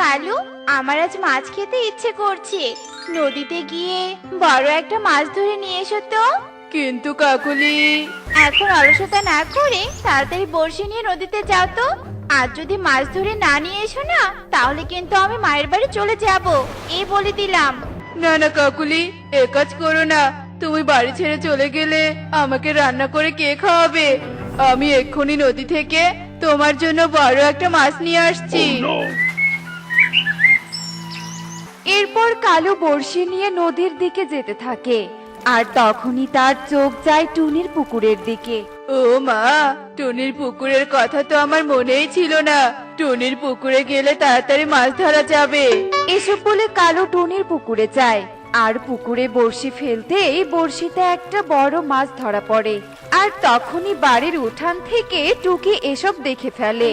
কালু আমার আজ মাছ খেতে ইচ্ছে করছে। নদীতে গিয়ে বড় একটা মাছ ধরে নিয়ে এসো তো। কিন্তু কাকুলি। এখন অলসতা না করে তাড়াতাড়ি বড়শি নিয়ে নদীতে যাও তো। আর যদি মাছ ধরে না নিয়ে এসো না তাহলে কিন্তু আমি মায়ের বাড়ি চলে যাব। এই বলে দিলাম। না না কাকুলি এ কাজ করো না। তুমি বাড়ি ছেড়ে চলে গেলে আমাকে রান্না করে কে খাওয়াবে? আমি এক্ষুনি নদী থেকে তোমার জন্য বড় একটা মাছ নিয়ে আসছি। এরপর কালো বড়শি নিয়ে নদীর দিকে যেতে থাকে। আর তখনই তার চোখ যায় টুনির পুকুরের দিকে। ও মা টুনির পুকুরের কথা তো আমার মনেই ছিল না। টুনির পুকুরে গেলে তাড়াতাড়ি মাছ ধরা যাবে। এসব বলে কালো টুনির পুকুরে যায়। আর পুকুরে বড়শি ফেলতেই বড়শিতে একটা বড় মাছ ধরা পড়ে। আর তখনই বাড়ির উঠান থেকে টুকি এসব দেখে ফেলে।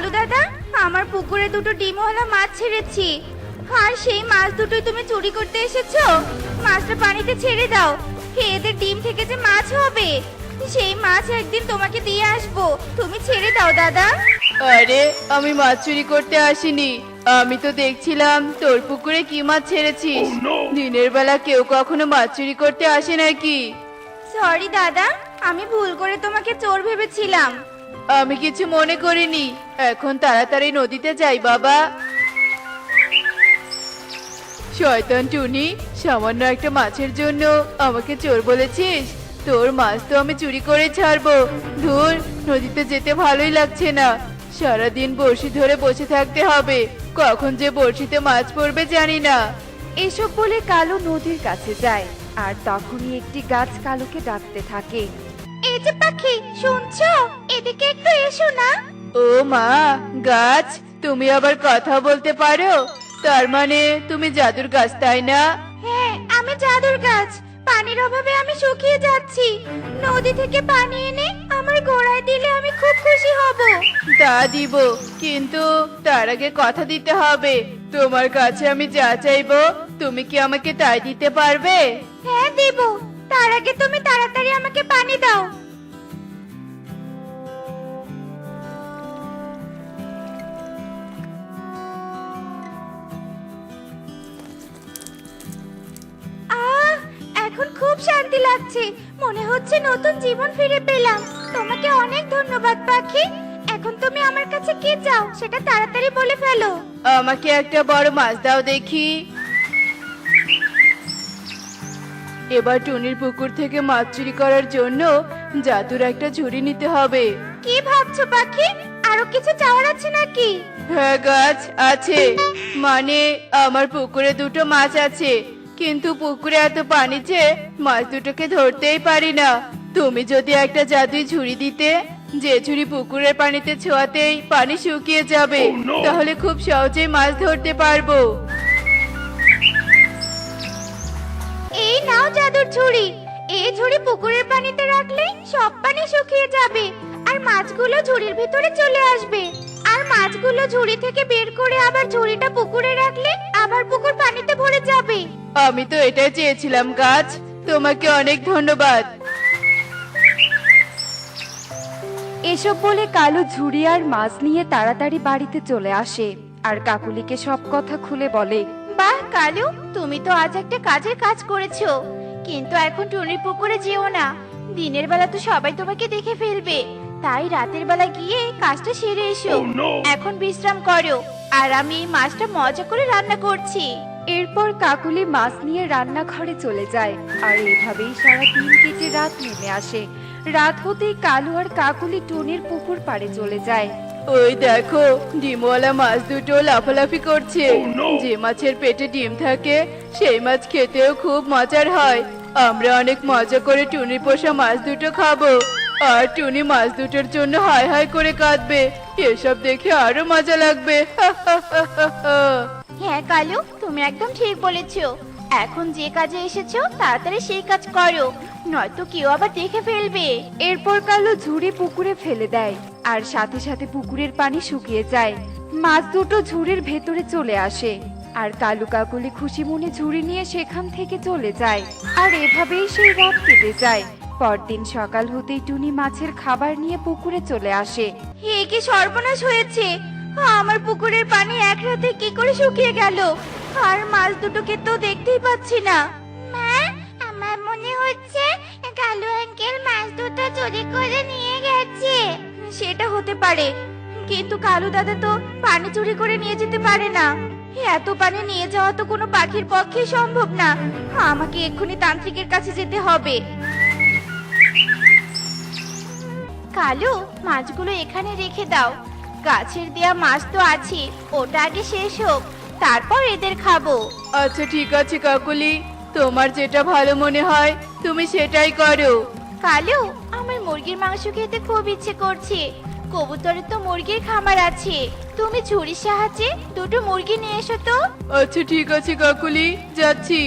কালু দাদা আমার পুকুরে দুটো ডিমওয়ালা মাছ ছেড়েছি। আর সেই মাছ দুটোই তুমি চুরি করতে এসেছ? মাছটা পানিতে ছেড়ে দাও। এদের ডিম থেকে যে মাছ হবে? সেই মাছ একদিন তোমাকে দিয়ে আসব। তুমি ছেড়ে দাও দাদা। আরে আমি মাছ চুরি করতে আসিনি। আমি তো দেখছিলাম তোর পুকুরে কি মাছ ছেড়েছিস। দিনের বেলা কেউ কখনো মাছ চুরি করতে আসে নাকি? সরি দাদা আমি ভুল করে তোমাকে চোর ভেবেছিলাম। আমি কিছু মনে করিনি। এখন তাড়াতাড়ি নদীতে যাই বাবা। শয়তান টুনি সামান্য একটা মাছের জন্য আমাকে চোর বলেছিস? তোর মাছ তো আমি চুরি করে ছাড়বো। ধুর নদীতে যেতে ভালোই লাগছে না। সারাদিন বড়শি ধরে বসে থাকতে হবে। কখন যে বড়শিতে মাছ পড়বে জানি না। এসব বলে কালো নদীর কাছে যায় আর তখনই একটি গাছ কালোকে ডাকতে থাকে। এই যে পাখি শুনছো? এদিকে একটু এসো না। ও মা গাছ তুমি আবার কথা বলতে পারো? তার মানে তুমি জাদুর গাছ তাই না? হ্যাঁ আমি জাদুর গাছ। পানির অভাবে আমি শুকিয়ে যাচ্ছি। নদী থেকে পানি এনে আমার গোড়ায় দিলে আমি খুব খুশি হব। তা দিব কিন্তু তার আগে কথা দিতে হবে। তোমার কাছে আমি যা চাইব তুমি কি আমাকে তাই দিতে পারবে? হ্যাঁ দেব। তার আগে তুমি তাড়াতাড়ি আমাকে পানি দাও। খুব শান্তি লাগছে। মনে হচ্ছে নতুন জীবন ফিরে পেলাম। তোমাকে অনেক ধন্যবাদ পাখি। এখন তুমি আমার কাছে কি চাও সেটা তাড়াতাড়ি বলে ফেলো। আমাকে একটা বড় মাছ দাও দেখি। এবার টুনির পুকুর থেকে মাছ চুরি করার জন্য জাদুর একটা ঝুড়ি নিতে হবে। কি ভাবছ পাখি? আরও কিছু চাওয়ার আছে নাকি? হ্যাঁ গাছ আছে। মানে আমার পুকুরে দুটো মাছ আছে। কিন্তু পুকুরে এত পানি যে মাছ দুটোকে ধরতেই পারি না। তুমি যদি একটা জাদুই ঝুড়ি দিতে যে ঝুড়ি পুকুরের পানিতে ছোঁয়াতেই পানি শুকিয়ে যাবে তাহলে খুব সহজেই মাছ ধরতে পারব। এই নাও জাদুর ঝুড়ি। এই ঝুড়ি পুকুরের পানিতে রাখলে সব পানি শুকিয়ে যাবে আর মাছগুলো ঝুড়ির ভিতরে চলে আসবে। আর মাছগুলো ঝুড়ি থেকে বের করে আবার ঝুড়িটা পুকুরে রাখলে আবার পুকুর পানিতে ভরে যাবে। আমি তো এটাই চেয়েছিলাম গাছ। তোমাকে অনেক ধন্যবাদ। এসব বলে কালো ঝুড়ি আর মাছ নিয়ে তাড়াতাড়ি বাড়িতে চলে আসে। আর কাকুলিকে সব কথা খুলে বলে বাহ কালু তুমি তো আজ একটা কাজের কাজ করেছ। কিন্তু এখন টুনির পুকুরে যেও না। দিনের বেলা তো সবাই তোমাকে দেখে ফেলবে। তাই রাতের বেলা গিয়ে কাজটা সেরে এসো। এখন বিশ্রাম করো। আর আমি এই মাছটা মজা করে রান্না করছি। এরপর কাকুলি মাছ নিয়ে রান্নাঘরে চলে যায়। আর এভাবেই সারা দিন কেটে রাত নেমে আসে। রাত হতেই কালু আর কাকুলি টুনির পুকুর পাড়ে চলে যায়। ওই দেখো ডিমওয়ালা মাছ দুটো লাফালাফি করছে। যে মাছের পেটে ডিম থাকে সেই মাছ খেতেও খুব মজার হয়। আমরা অনেক মজা করে টুনি পোষা মাছ দুটো খাব। আর টুনি মাছ দুটোর জন্য হাই হাই করে কাঁদবে। এসব দেখে আরও মজা লাগবে। হ্যাঁ কালু তুমি একদম ঠিক বলেছ। এখন যে কাজে এসেছ তাড়াতাড়ি সেই কাজ করো। নয়তো কেউ আবার দেখে ফেলবে। এরপর কালু ঝুড়ি পুকুরে ফেলে দেয় আর সাথে সাথে পুকুরের পানি শুকিয়ে যায়। মাছ দুটো ঝুড়ির ভেতরে চলে আসে আর কালু কাকুলি খুশি মনে ঝুড়ি নিয়ে সেখান থেকে চলে যায় আর এভাবেই সেই রাত কেটে যায়। পরদিন সকাল হতেই টুনি মাছের খাবার নিয়ে পুকুরে চলে আসে। হে কি সর্বনাশ হয়েছে! আমার পুকুরের পানি এক রাতে কি করে শুকিয়ে গেল? আর মাছ দুটোকে তো দেখতেই পাচ্ছি না। মা আমার মনে হচ্ছে কালু আঙ্কেল মাছ দুটো চুরি করে নিয়ে গেছে। সেটা হতে পারে কিন্তু কালু দাদা তো পানি চুরি করে নিয়ে যেতে পারে না। এত পানি নিয়ে যাওয়া তো কোনো পাখির পক্ষে সম্ভব না। আমাকে এক্ষুনি তান্ত্রিকের কাছে যেতে হবে। কালু মাছগুলো এখানে রেখে দাও। গাছের দেয়া মাছ তো আছে ওটা আগে শেষ হোক তারপর এদের খাব। আচ্ছা ঠিক আছে কাকুলি। তোমার যেটা ভালো মনে হয় তুমি সেটাই করো। কালু আমার মুরগির মাংস খেতে খুব ইচ্ছে করছে। কবুতরের তো মুরগির খামার আছে। তুমি ছুরির সাহায্যে দুটো মুরগি নিয়ে এসো তো। আচ্ছা ঠিক আছে কাকুলি। যাচ্ছি।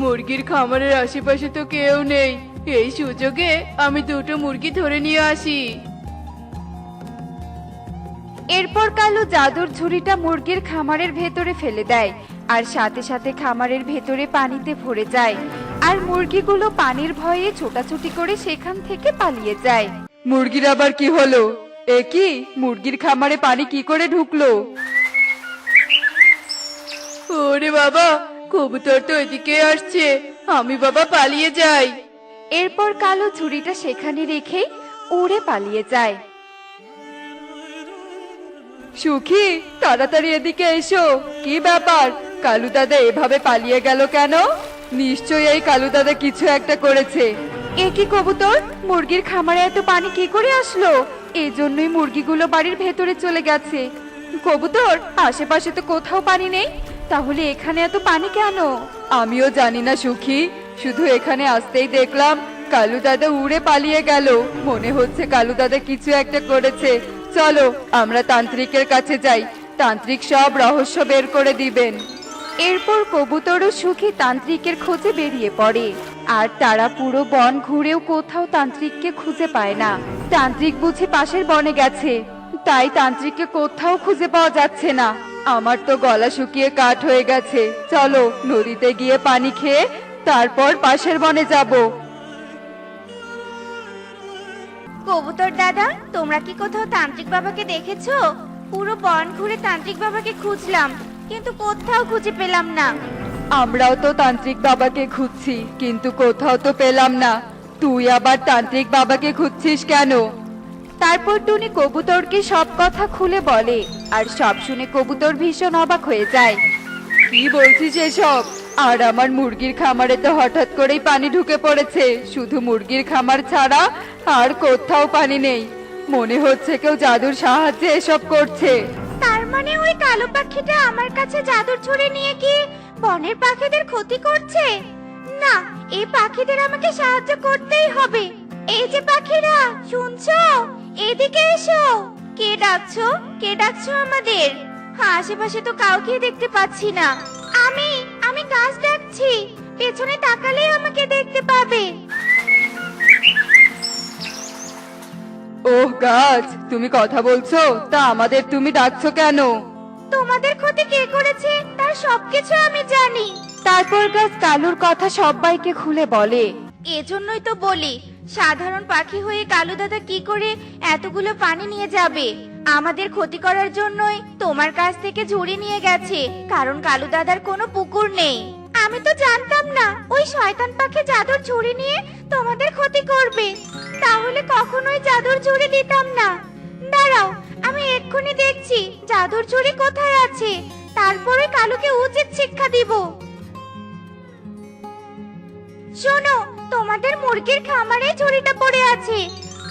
মুরগির খামারের আশেপাশে তো কেউ নেই। এই সুযোগে আমি দুটো মুরগি ধরে নিয়ে আসি। এরপর কালু জাদুর ঝুড়িটা মুরগির খামারের ভেতরে ফেলে দেয় আর সাথে সাথে খামারের ভেতরে পানিতে ভরে যায় আর মুরগিগুলো পানির ভয়ে ছোটাছুটি করে সেখান থেকে পালিয়ে যায়। মুরগির আবার কি হলো? এ কি? মুরগির খামারে পানি কি করে ঢুকলো? ওরে বাবা! কবুতর তো এদিকে আসছে। আমি বাবা পালিয়ে যাই। এরপর কালো ঝুড়িটা সেখানে রেখেই উড়ে পালিয়ে যায়। সুখী তাড়াতাড়ি এদিকে এসো। কি ব্যাপার? কালু দাদা এভাবে পালিয়ে গেল কেন? নিশ্চয়ই এই কালু দাদা কিছু একটা করেছে। এ কি কবুতর? মুরগির খামারে এত পানি কি করে আসলো? এই জন্যই মুরগিগুলো বাড়ির ভেতরে চলে গেছে। কবুতর আশেপাশে তো কোথাও পানি নেই। তাহলে এখানে এত পানি কেন? আমিও জানি না সুখী। শুধু এখানে আসতেই দেখলাম কালু দাদা উড়ে পালিয়ে গেল। মনে হচ্ছে কালু দাদা কিছু একটা করেছে। চলো আমরা তান্ত্রিকের কাছে যাই। তান্ত্রিক সব রহস্য বের করে দিবেন। এরপর কবুতর ও সুখী তান্ত্রিকের খোঁজে বেরিয়ে পড়ে। আর তারা পুরো বন ঘুরেও কোথাও তান্ত্রিককে খুঁজে পায় না। তান্ত্রিক বুঝি পাশের বনে গেছে। তাই তান্ত্রিককে কোথাও খুঁজে পাওয়া যাচ্ছে না। আমার তো গলা শুকিয়ে কাঠ হয়ে গেছে। চলো নদীতে গিয়ে পানি খেয়ে তারপর পাশের বনে যাব। কবুতর দাদা তোমরা কি কোথাও তান্ত্রিক বাবাকে দেখেছ? পুরো বন ঘুরে তান্ত্রিক বাবাকে খুঁজলাম কিন্তু কোথাও খুঁজে পেলাম না। আমরাও তো তান্ত্রিক বাবাকে খুঁজছি কিন্তু কোথাও তো পেলাম না। তুই আবার তান্ত্রিক বাবাকে খুঁজছিস কেন? তারপর টুনি কবুতরকে সব কথা খুলে বলে, আর সব শুনে কবুতর ভীষণ অবাক হয়ে যায়। কি বলছিস এসব? আর আমার মুরগির খামারে তো হঠাৎ করেই পানি ঢুকে পড়েছে। শুধু মুরগির খামার ছাড়া আর কোথাও পানি নেই। মনে হচ্ছে কেউ জাদুর সাহায্যে এসব করছে। তার মানে ওই কালো পাখিটা আমার কাছে জাদুর ছুরি নিয়ে কি বনের পাখিদের ক্ষতি করছে? না, এই পাখিদের আমাকে সাহায্য করতেই হবে। এই যে পাখিরা, শুনছো? এদিকে এসো। কে ডাকছো? কে ডাকছো আমাদের? আশেপাশে তো কাউকে দেখতে পাচ্ছি না। আমি আমি গাছ ডাকছি। পেছনে তাকালেই আমাকে দেখতে পাবে। ওহ গাছ তুমি কথা বলছো? তা আমাদের তুমি ডাকছো কেন? তোমাদের ক্ষতি কে করেছে? তার সবকিছু আমি জানি। তারপর গাছ কালুর কথা সবাইকে খুলে বলে। এজন্যই তো বলি সাধারণ পাখি হয়ে কালু দাদা কি করে এতগুলো পানি নিয়ে যাবে? আমাদের ক্ষতি করার জন্যই তোমার কাছ থেকে ঝুড়ি নিয়ে গেছে, কারণ কালু দাদার কোনো পুকুর নেই। আমি তো জানতাম না, ওই শয়তান পাখি জাদুর ঝুড়ি নিয়ে তোমাদের ক্ষতি করবে। তাহলে কখনোই জাদুর ঝুড়ি দিতাম না। দাঁড়াও, আমি এক্ষুনি দেখছি জাদুর ঝুড়ি কোথায় আছে। তারপরে কালুকে উচিত শিক্ষা দিব। শোনো তোমাদের মুরগির খামারে ঝুড়িটা পড়ে আছে।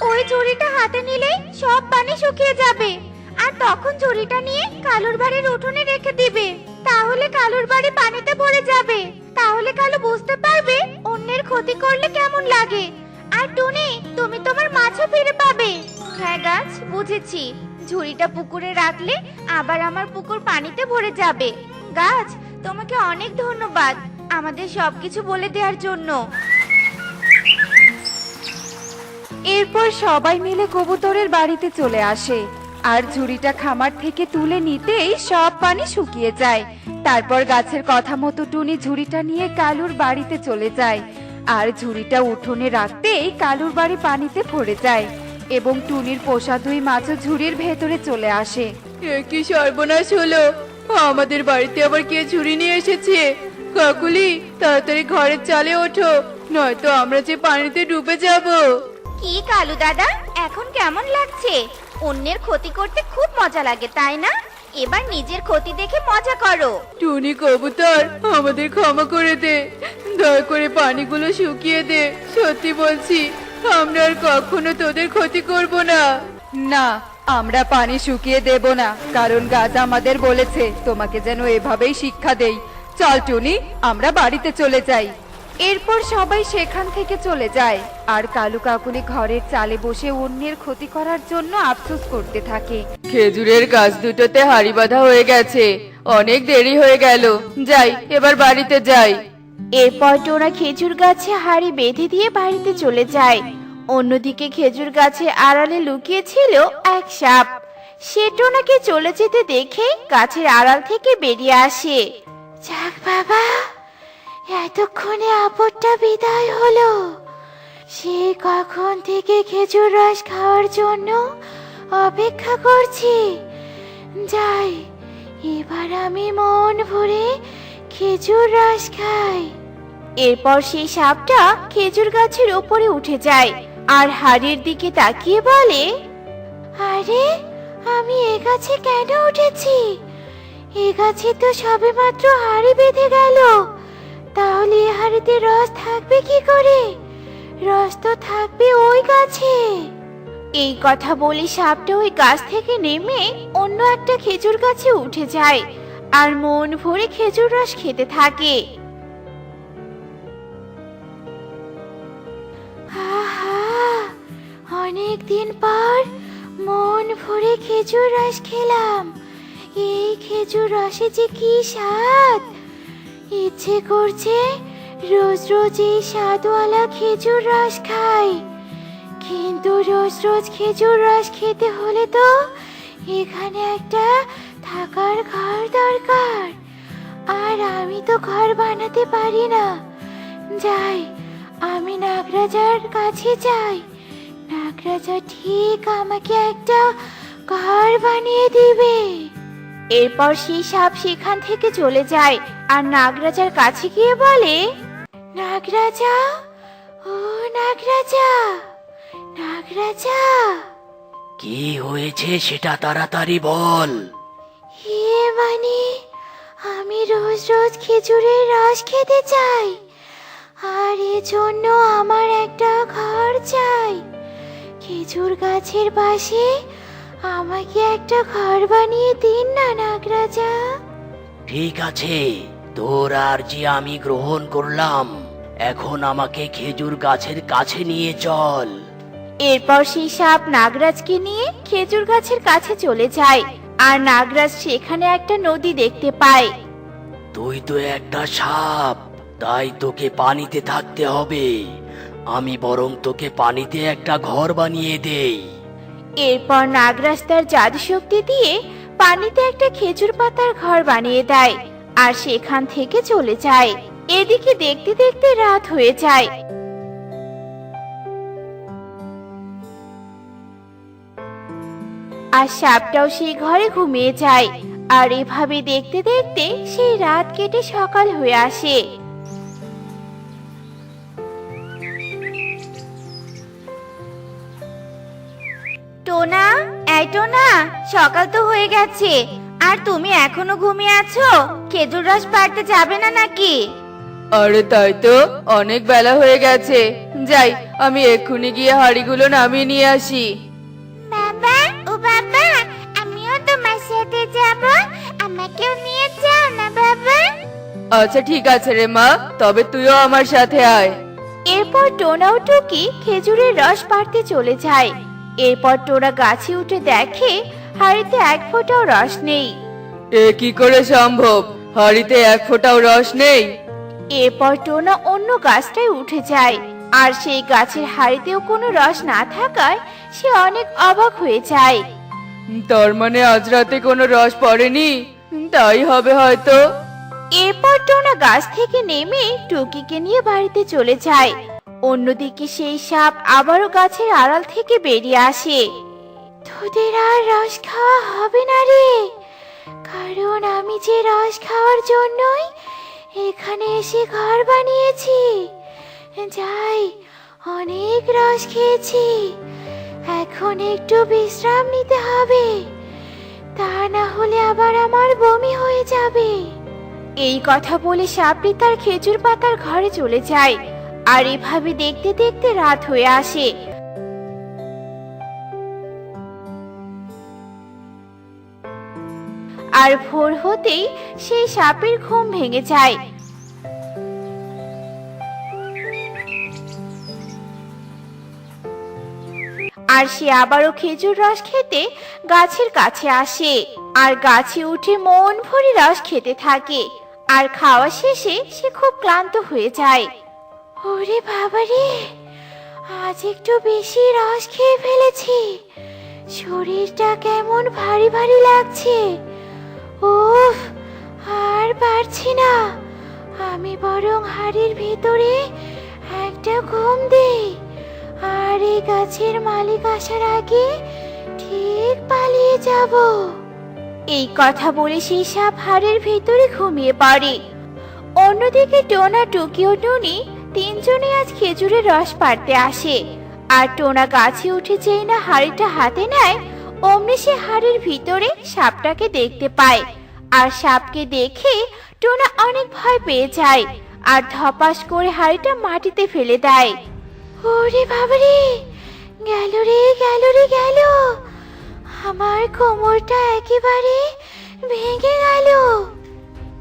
ওই ঝুড়িটা হাতে নিলেই সব পানি শুকিয়ে যাবে। আর তখন ঝুড়িটা নিয়ে কালুর বাড়ির উঠোনে রেখে দিবে। তাহলে কালুর বাড়ি পানিতে ভরে যাবে। তাহলে কালু বুঝতে পারবে অন্যের ক্ষতি করলে কেমন লাগে। আর টুনি, তুমি তোমার মাছও ফিরে পাবে। হ্যাঁ গাছ, বুঝেছি। ঝুড়িটা পুকুরে রাখলে আবার আমার পুকুর পানিতে ভরে যাবে। গাছ, তোমাকে অনেক ধন্যবাদ আমাদের সবকিছু বলে দেওয়ার জন্য। এরপর সবাই মিলে কবুতরের বাড়িতে চলে আসে। আর ঝুড়িটা খামার থেকে তুলে নিতেই সব পানি শুকিয়ে যায়। তারপর গাছের কথা মতো টুনি ঝুড়িটা নিয়ে কালুর বাড়িতে চলে যায়। আর ঝুড়িটা উঠোনে রাখতেই কালুর বাড়ি পানিতে ভরে যায় এবং টুনির পোষা দুই মাছও ঝুড়ির ভেতরে চলে আসে। কি সর্বনাশ হলো? আমাদের বাড়িতে আবার কে ঝুড়ি নিয়ে এসেছে? কাকুলি, তাড়াতাড়ি ঘরের চালে ওঠো, নয়তো আমরা যে পানিতে ডুবে যাব। কি কালু দাদা? এখন কেমন লাগছে? অন্যের ক্ষতি করতে খুব মজা লাগে, তাই না? এবার নিজের ক্ষতি দেখে মজা করো। টুনি কবুতর, আমাদের ক্ষমা করে দে। দয়া করে পানিগুলো শুকিয়ে দে। সত্যি বলছি, আমরা আর কখনো তোদের ক্ষতি করব না। না, আমরা পানি শুকিয়ে দেব না, কারণ গাছ আমাদের বলেছে, তোমাকে যেন এভাবেই শিক্ষা দেই। চল টুনি, আমরা বাড়িতে চলে যাই। এরপর সবাই সেখান থেকে চলে যায়। আর কালু কাকুলি ঘরের চালে বসে অন্যের ক্ষতি করার জন্য আফসোস করতে থাকে। খেজুরের গাছ দুটোতে হাড়ি বাঁধা হয়ে গেছে। অনেক দেরি হয়ে গেল। যাই এবার বাড়িতে যাই। এরপর টোনা খেজুর গাছে হাড়ি বেঁধে দিয়ে বাড়িতে চলে যায়। অন্যদিকে খেজুর গাছে আড়ালে লুকিয়েছিল এক সাপ। সে টোনাকে চলে যেতে দেখে গাছের আড়াল থেকে বেরিয়ে আসে। যাক বাবা! এতক্ষণে আপদটা বিদায় হলো। সে কখন থেকে খেজুর রস খাওয়ার জন্য অপেক্ষা করছি। যাই এবার আমি মন ভরে খেজুর রস খাই। এরপর সেই সাপটা খেজুর গাছের উপরে উঠে যায় আর হাড়ির দিকে তাকিয়ে বলে আরে আমি এ গাছে কেন উঠেছি? এ গাছে তো সবেমাত্র হাড়ি বেঁধে গেল। তাহলে এ হাড়িতে রস থাকবে কি করে? রস তো থাকবে ওই গাছে। এই কথা বলে সাপটা ওই গাছ থেকে নেমে অন্য একটা খেজুর গাছে উঠে যায় আর মন ভরে খেজুর রস খেতে থাকে। অনেক দিন পর মন ভরে খেজুর রস খেলাম। এই খেজুর রসে যে কি স্বাদ! ইচ্ছে করছে রোজ রোজ এই স্বাদওয়ালা খেজুর রস খাই। কিন্তু রোজ রোজ খেজুর রস খেতে হলে তো এখানে একটা থাকার ঘর দরকার। আর আমি তো ঘর বানাতে পারি না। যাই, আমি নাগরাজার কাছে যাই। নাগরাজা ঠিক আমাকে একটা ঘর বানিয়ে দিবে। এরপর সেই সাপ সেখান থেকে চলে যায়। আর নাগরাজার কাছে গিয়ে বলে নাগরাজা ও নাগরাজা নাগরাজা! কি হয়েছে সেটা তাড়াতাড়ি বল। হে মানে আমি রোজ রোজ খেজুরের রস খেতে চাই আর এজন্য আমার একটা ঘর চাই। খেজুর গাছের পাশে আমাকে একটা ঘর বানিয়ে দিন না নাগরাজা। ঠিক আছে। তোর আর যে আমি গ্রহণ করলাম এখন আমাকে খেজুর গাছের কাছে নিয়ে চল। এরপর সেই সাপ নাগরাজকে নিয়ে খেজুর গাছের কাছে চলে যায় আর নাগরাজ সেখানে একটা নদী দেখতে পায়। তুই তো একটা সাপ তাই তোকে পানিতে থাকতে হবে। আমি বরং তোকে পানিতে একটা ঘর বানিয়ে দেই। এরপর নাগরাজ তার জাদু শক্তি দিয়ে পানিতে একটা খেজুর পাতার ঘর বানিয়ে দেয়। আর সেখান থেকে চলে যায়। এদিকে দেখতে দেখতে রাত হয়ে যায়। আর সাপটাও সেই ঘরে ঘুমিয়ে যায়। আর এভাবে দেখতে দেখতে সেই রাত কেটে সকাল হয়ে আসে। টোনা, এই টোনা, সকাল তো হয়ে গেছে। আর তুমি এখনও ঘুমিয়ে আছো? খেজুর রস পাড়তে যাবে না নাকি? আরে তাই তো অনেক বেলা হয়ে গেছে। যাই আমি এক্ষুনি গিয়ে হাড়িগুলো নামিয়ে নিয়ে আসি। বাবা ও বাবা আমিও তোমার সাথে যাব। আমাকেও নিয়ে যাও না বাবা? আচ্ছা ঠিক আছে রে মা তবে তুইও আমার সাথে আয়। এরপর টোনা ও টুকি খেজুরের রস পাড়তে চলে যায়। এরপর টোনা গাছে উঠে দেখে হাড়িতে এক ফোঁটাও রস নেই। এ কি করে সম্ভব? হাড়িতে এক ফোঁটাও রস নেই। এরপর টোনা অন্য গাছটায় উঠে যায়। আর সেই গাছের হাড়িতেও কোনো রস না থাকায় সে অনেক অবাক হয়ে যায়। তার মানে আজ রাতে কোনো রস পড়েনি? তাই হবে হয়তো। এরপর টোনা গাছ থেকে নেমে টুকিকে নিয়ে বাড়িতে চলে যায়। অন্যদিকে সেই সাপ আবারও গাছের আড়াল থেকে বেরিয়ে আসে। তোদের আর রস খাওয়া হবে না রে। কারণ আমি যে রস খাওয়ার জন্যই এখানে এসে ঘর বানিয়েছি। যাই, অনেক রস খেয়েছি। এখন একটু বিশ্রাম নিতে হবে। তা না হলে আবার আমার বমি হয়ে যাবে। এই কথা বলে সাপটি তার খেজুর পাতার ঘরে চলে যায়। আর এভাবে দেখতে দেখতে রাত হয়ে আসে। আর ভোর হতেই সেই সাপের ঘুম ভেঙে যায়। আর সে আবারও খেজুর রস খেতে গাছের কাছে আসে। আর গাছে উঠে মন ভরে রস খেতে থাকে। আর খাওয়া শেষে সে খুব ক্লান্ত হয়ে যায়। ওরে বাবারে আজ একটু বেশি রস খেয়ে ফেলেছি। শরীরটা কেমন ভারী ভারী লাগছে। উফ, আর পারছি না। আমি বরং হাড়ির ভিতরে একটা ঘুম দেই। আর এই গাছের মালিক আসার আগে ঠিক পালিয়ে যাব। এই কথা বলে সেই সাপ হাড়ের ভেতরে ঘুমিয়ে পড়ে। অন্যদিকে টোনা, টুকি ও টুনি তিনজনে আজ খেজুরের রস পাড়তে আসে। আর টোনা গাছে উঠে যেই না হাড়িটা হাতে নেয় অমনি সে হাড়ের ভিতরে সাপটাকে দেখতে পায়। আর সাপকে দেখে টোনা অনেক ভয় পেয়ে যায় আর ধপাস করে হাড়িটা মাটিতে ফেলে দেয়। ওরে বাবারে! গেল রে গেল রে, গেল! আমার কোমরটা একেবারে ভেঙে গেল।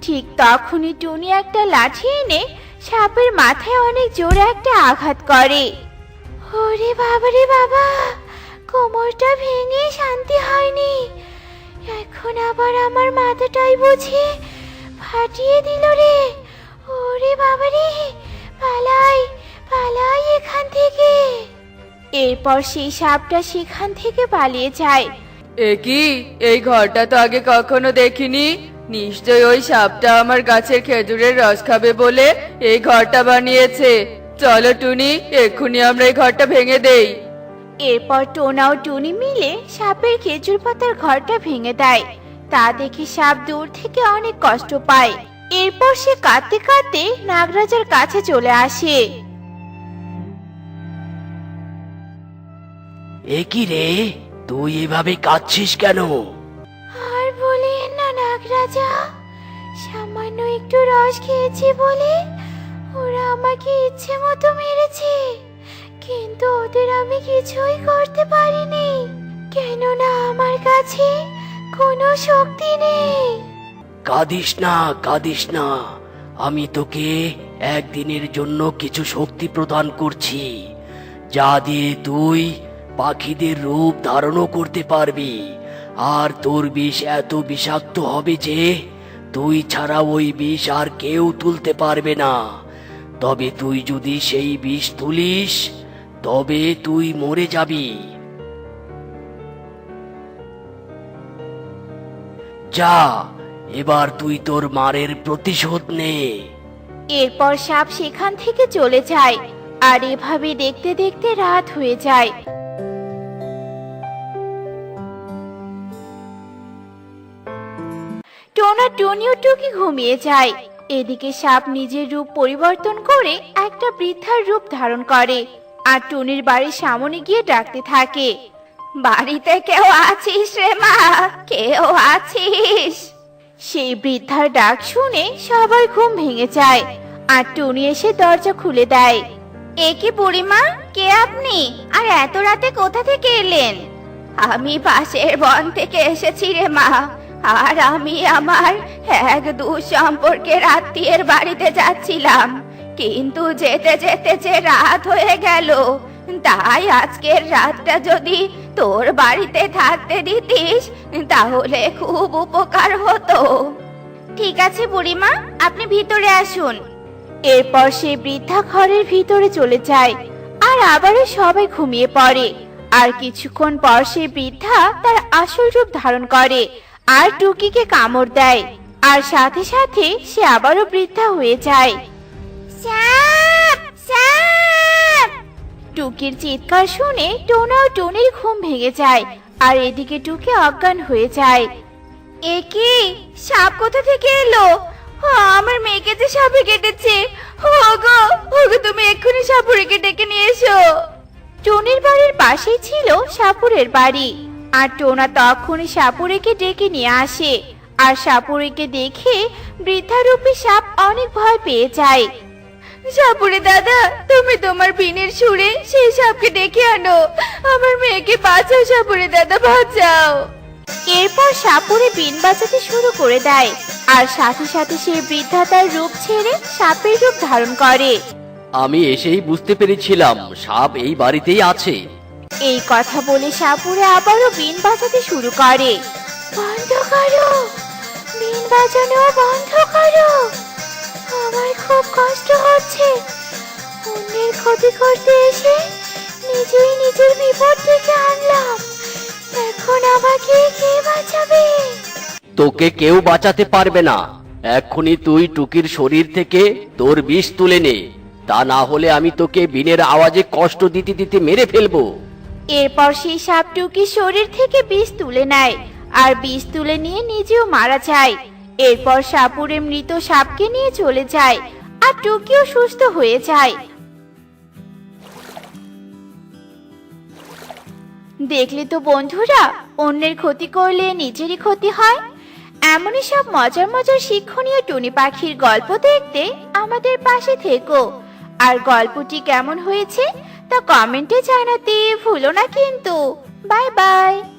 ঠিক তখনই টুনি একটা লাঠি এনে সাপের মাথায় অনেক জোরে একটা আঘাত করে। ওরে বাবারে বাবা! কোমরটা ভেঙে শান্তি হয়নি। এখন আবার আমার মাথাটাই বুঝি ফাটিয়ে দিল রে। ওরে বাবা রে, পালাই পালাই এখান থেকে। এরপর সেই সাপটা সেখান থেকে পালিয়ে যায়। এ কি? এই ঘরটা তো আগে কখনো দেখিনি। নিশ্চয় ওই সাপটা আমার গাছের খেজুরের রস খাবে বলে এই ঘরটা বানিয়েছে। চলো টুনি, এক্ষুনি আমরা এই ঘরটা ভেঙে দেই। এরপর টোনা ও টুনি মিলে সাপের খেজুর পাতার ঘরটা ভেঙে দেয়। তা দেখে সাপ দূর থেকে অনেক কষ্ট পায়। এরপর সে কাঁদতে কাঁদতে নাগরাজার কাছে চলে আসে। এ কি রে? তুই এভাবে কাঁদছিস কেন? আর বলেন না নাগরাজা সামান্য একটু রস খেয়েছি বলে ওরা আমাকে ইচ্ছে মতো মেরেছে। কিন্তু ওদের আমি কিছুই করতে পারিনি। কেননা আমার কাছে কোনো শক্তি নেই। কাঁদিস না কাঁদিস না। আমি তোকে একদিনের জন্য কিছু শক্তি প্রদান করছি, যা দিয়ে তুই পাখিদের রূপ ধারণও করতে পারবি। আর তোর বিষ এত বিষাক্ত হবে যে তুই ছাড়া ওই বিষ আর কেউ তুলতে পারবে না। তবে তুই যদি সেই বিষ তুলিস তবে তুই মরে যাবি। যা, এবার তুই তোর মারের প্রতিশোধ নে। এরপর সাপ সেখান থেকে চলে যায় আর এভাবে দেখতে দেখতে রাত হয়ে যায়। টোনা টনিও টুকি ঘুমিয়ে যায়। এদিকে সাপ নিজের রূপ পরিবর্তন করে একটা বৃদ্ধার রূপ ধারণ করে। আর টুনির বাড়ির সামনে গিয়ে ডাকতে থাকে, বাড়িতে কেউ আছিস রে মা? কেউ আছিস? সেই বৃদ্ধার ডাক শুনে সবার ঘুম ভেঙে যায়, আর টুনি এসে দরজা খুলে দেয়। এ কি বুড়িমা? কে আপনি? আর এত রাতে কোথা থেকে এলেন? আমি পাশের বন থেকে এসেছি রে মা, আর আমি আমার এক দু সম্পর্কের আত্মীয়ের বাড়িতে যাচ্ছিলাম। কিন্তু যেতে যেতে যে রাত হয়ে গেল তাই আজকের রাতটা যদি তোর বাড়িতে থাকতে দিতিস তাহলে খুব উপকার হতো। ঠিক আছে বুড়িমা আপনি ভিতরে আসুন। এরপর সে বৃদ্ধা ঘরের ভিতরে চলে যায় আর আবারও সবাই ঘুমিয়ে পড়ে। আর কিছুক্ষণ পর সে বৃদ্ধা তার আসল রূপ ধারণ করে আর টুকিকে কামড় দেয়। আর সাথে সাথে সে আবারও বৃদ্ধা হয়ে যায়। সাপ সাপ টুকির চিৎকার শুনে টোনা টুনির ঘুম ভেঙে যায় আর এদিকে টুকি অজ্ঞান হয়ে যায়। এ কি? সাপ কোথা থেকে এলো? ও, আমার মেয়েকে যে সাপে কেটেছে। ওগো ওগো তুমি এক্ষুনি সাপুরিকে ডেকে নিয়ে এসো। টুনির বাড়ির পাশেই ছিল সাপুরের বাড়ি আর টোনা তখনই সাপুরেকে ডেকে নিয়ে আসে। আর সাপুরিকে দেখে বৃদ্ধারূপী সাপ অনেক ভয় পেয়ে যায়। সাপুরে দাদা তুমি তোমার বিনের সুরে সেই সাপকে ডেকে আনো। আমার মেয়েকে বাঁচাও সাপুরে দাদা বাঁচাও। এরপর সাপুরে বিন বাঁচাতে শুরু করে দেয়। আর সাথে সাথে সে বৃদ্ধা তার রূপ ছেড়ে সাপের রূপ ধারণ করে। আমি এসেই বুঝতে পেরেছিলাম সাপ এই বাড়িতেই আছে। এই কথা বলে সাপুরে আবারও বিন বাজাতে শুরু করে। বন্ধ করো। বিন বাজানো বন্ধ করো। আমার খুব কষ্ট হচ্ছে। অন্যের ক্ষতি করতে এসে নিজেই নিজের বিপদ ডেকে আনলাম। এখন আমাকে কে বাঁচাবে? তোকে কেউ বাঁচাতে পারবে না। এক্ষুনি তুই টুকির শরীর থেকে তোর বিষ তুলে নে। তা না হলে আমি তোকে বিনের আওয়াজে কষ্ট দিতে দিতে মেরে ফেলব। এরপর সেই সাপটুকি শরীর থেকে বিষ তুলে নেয়। আর বিষ তুলে নিয়ে নিজেও মারা যায়। এরপর সাপুরে মৃত সাপকে নিয়ে চলে যায় আর টুকিও সুস্থ হয়ে যায়। দেখলে তো বন্ধুরা, অন্যের ক্ষতি করলে নিজেরই ক্ষতি হয়। এমনই সব মজার মজার শিক্ষণীয় টুনি পাখির গল্প দেখতে আমাদের পাশে থেকো। আর গল্পটি কেমন হয়েছে তা কমেন্টে জানাতে ভুলো না কিন্তু। Bye bye.